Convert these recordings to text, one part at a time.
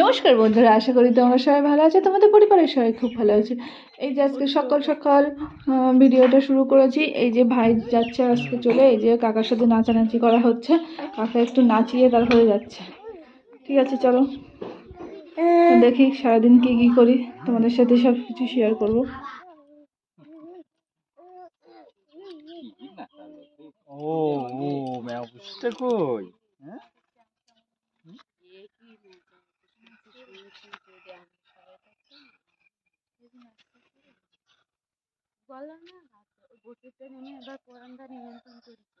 নমস্কার বন্ধুরা, আশা করি তোমরা সবাই ভালো আছো। তোমাদের পরিবারের সবাই খুব ভালো আছে। এই যে আজকে সকাল সকাল ভিডিওটা শুরু করেছি। এই যে ভাই যাচ্ছে আজকে চলে, এই যে কাকার সাথে নাচানাচি করা হচ্ছে। কাকা একটু নাচিয়ে তারপরে যাচ্ছে। ঠিক আছে, চলো। দেখি সারাদিন কি কি করি। তোমাদের সাথে সব কিছু শেয়ার করব। ও ও ম্যাও বুঝতে কই? হ্যাঁ? বললাম না বসেতে নেমে এবার কোরআনটা নিমন্ত্রণ করেছে।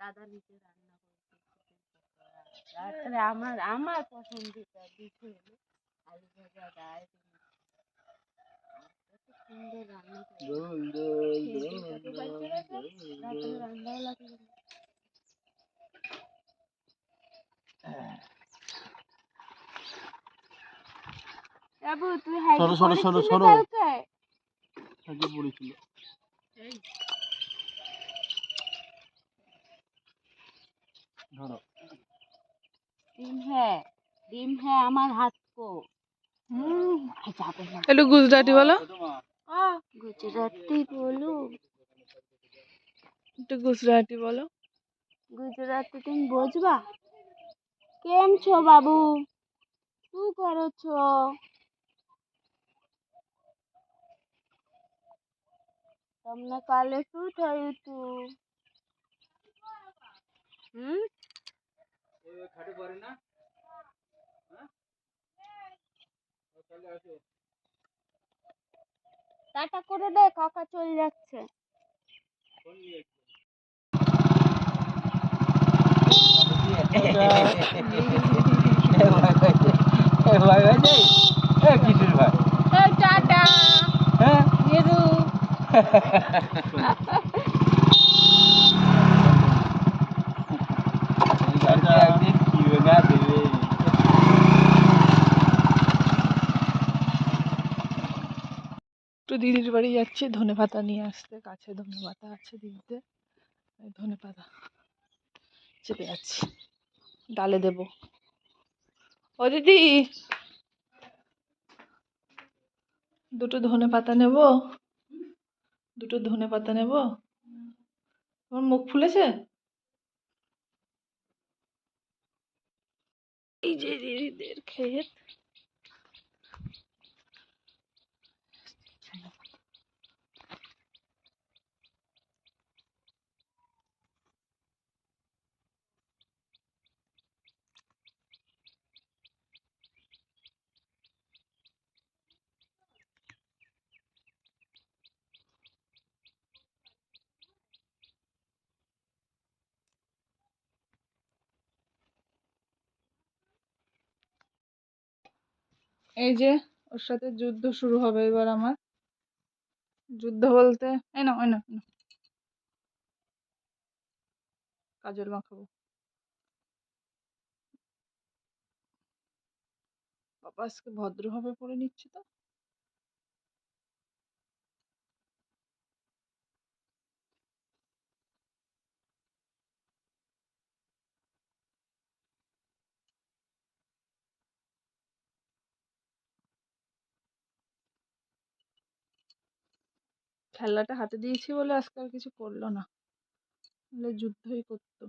দাদা নিজে রান্না করেছে তারপরে আমার আমার পছন্দিতা কিছু হলো আলু ভাজা ডাল সুন্দর রান্না করে দোল দোল খেয়ে দোল দিয়ে বাড়ি চলে আসো, রাত্রে রান্নাবান্না করে দিই। বাবু তুই হাইট সরো, সরো, সরো, করেছিলি সরো। কালকে? আগে পড়েছিল ধরো ডিম হ্যাঁ ডিম হ্যাঁ আমার হাত কো হুম যাবে না একটু গুজরাটি বলো গুজরাটি বলো একটু গুজরাটি বলো ગુજરાતી তুমি বুঝবা કેમ છો બાબુ શું કરો છો તમને કાલે શું થયું હતું હમ খাটে পড়ে না হ্যাঁ তাহলে আসো টাটা করে দে কাকা চলে যাচ্ছে ফোন একটু দিদির বাড়ি যাচ্ছি ধনে পাতা নিয়ে আসতে, কাছে ধনে পাতা আছে দিদিতে। ধনে পাতা চেপে যাচ্ছি, ডালে দেব। ও দিদি, দুটো ধনে পাতা নেব। দুটো ধনে পাতা নেব। তোমার মুখ ফুলেছে? এই যে দিদিদের ক্ষেত। এই যে, ওর সাথে যুদ্ধ শুরু হবে এবার আমার। যুদ্ধ বলতে, এই না ওই না। কাজল মাখাবো। বাবা আজকে ভদ্রভাবে পড়ে নিচ্ছি তো। খেলনাটা হাতে দিয়েছি বলে আজকে আর কিছু করল না। নাহলে যুদ্ধই করতো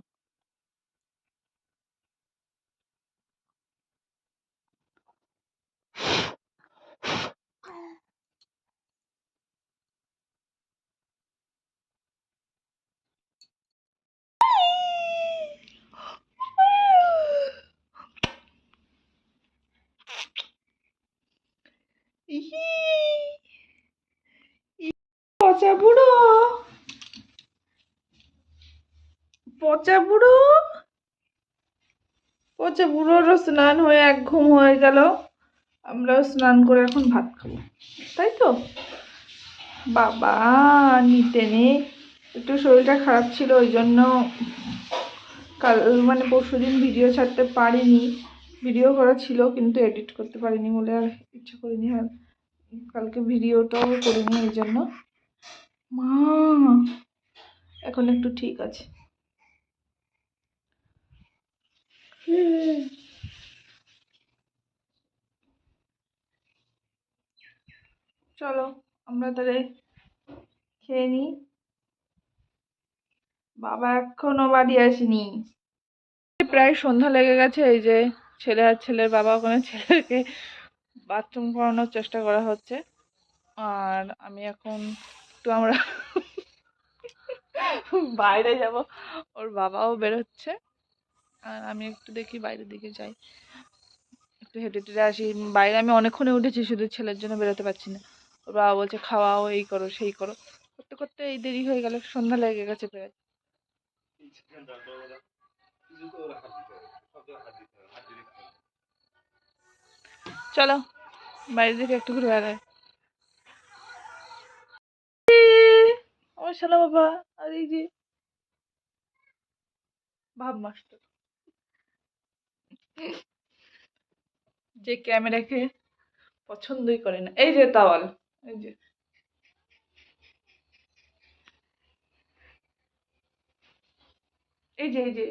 ইহি ই- পচা বুড়ো পচা বুড়ো? পচা বুড়োরও স্নান হয়ে এক ঘুম হয়ে গেল। আমরাও স্নান করে এখন ভাত খাব। তাই তো? বাবা, নিতে নেই। একটু শরীরটা খারাপ ছিল, ওই জন্য কাল মানে পরশু দিন ভিডিও ছাড়তে পারিনি। ভিডিও করা ছিল, কিন্তু এডিট করতে পারিনি বলে আর ইচ্ছা করিনি। আর কালকে ভিডিওটাও করিনি এই জন্য। মা, এখন একটু ঠিক আছে। চলো, আমরা তাহলে খেয়ে নিই। বাবা এখনও বাড়ি আসেনি। প্রায় সন্ধ্যা লেগে গেছে, এই যে ছেলে আর ছেলের বাবা ওখানে ছেলেকে বাথরুম করানোর চেষ্টা করা হচ্ছে। আর আমি এখন একটু আমরা বাইরে যাব, ওর বাবাও বেরোচ্ছে। আর আমি একটু দেখি বাইরের দিকে যাই। একটু হেঁটে টেটে আসি। বাইরে আমি অনেকক্ষণে উঠেছি, শুধু ছেলের জন্য বেরোতে পারছি না। ওর বাবা বলছে, খাওয়াও, এই করো, সেই করো। করতে করতে এই দেরি হয়ে গেল, সন্ধ্যা লেগে গেছে প্রায়। চলো, বাইরের দিকে একটু ঘুরে বেড়ায় আমার বাবা, আর এই যে ভাব মাস্টার যে ক্যামেরাকে পছন্দই করে না। এই যে তাওয়াল, এই যে। এই যে এই যে।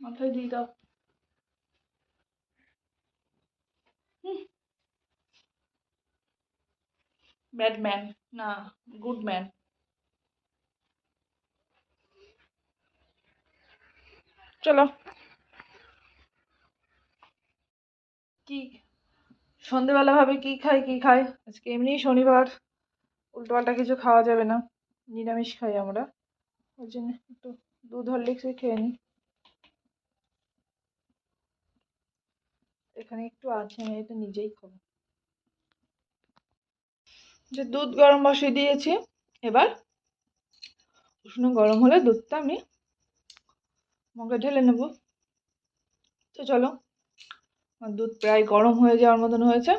মাথায় দিয়ে দাও। ব্যাডম্যান না গুড ম্যান চলো। কি? সন্ধেবেলা ভাবে কি খাই কি খাই? আজকে এমনি শনিবার। উল্টোপাল্টা কিছু খাওয়া যাবে না। নিরামিষ খাই আমরা। ওই জন্য একটু দুধ হরলিক্সই খেয়ে নিই এখানে একটু আছে, আমি এটা নিজেই খাব। যে দুধ গরম বসিয়ে দিয়েছি, এবার উষ্ণ গরম হলে দুধটা আমি মগে ঢেলে নেব। তো চলো আমার দুধ প্রায় গরম হয়ে যাওয়ার মতন হয়েছে।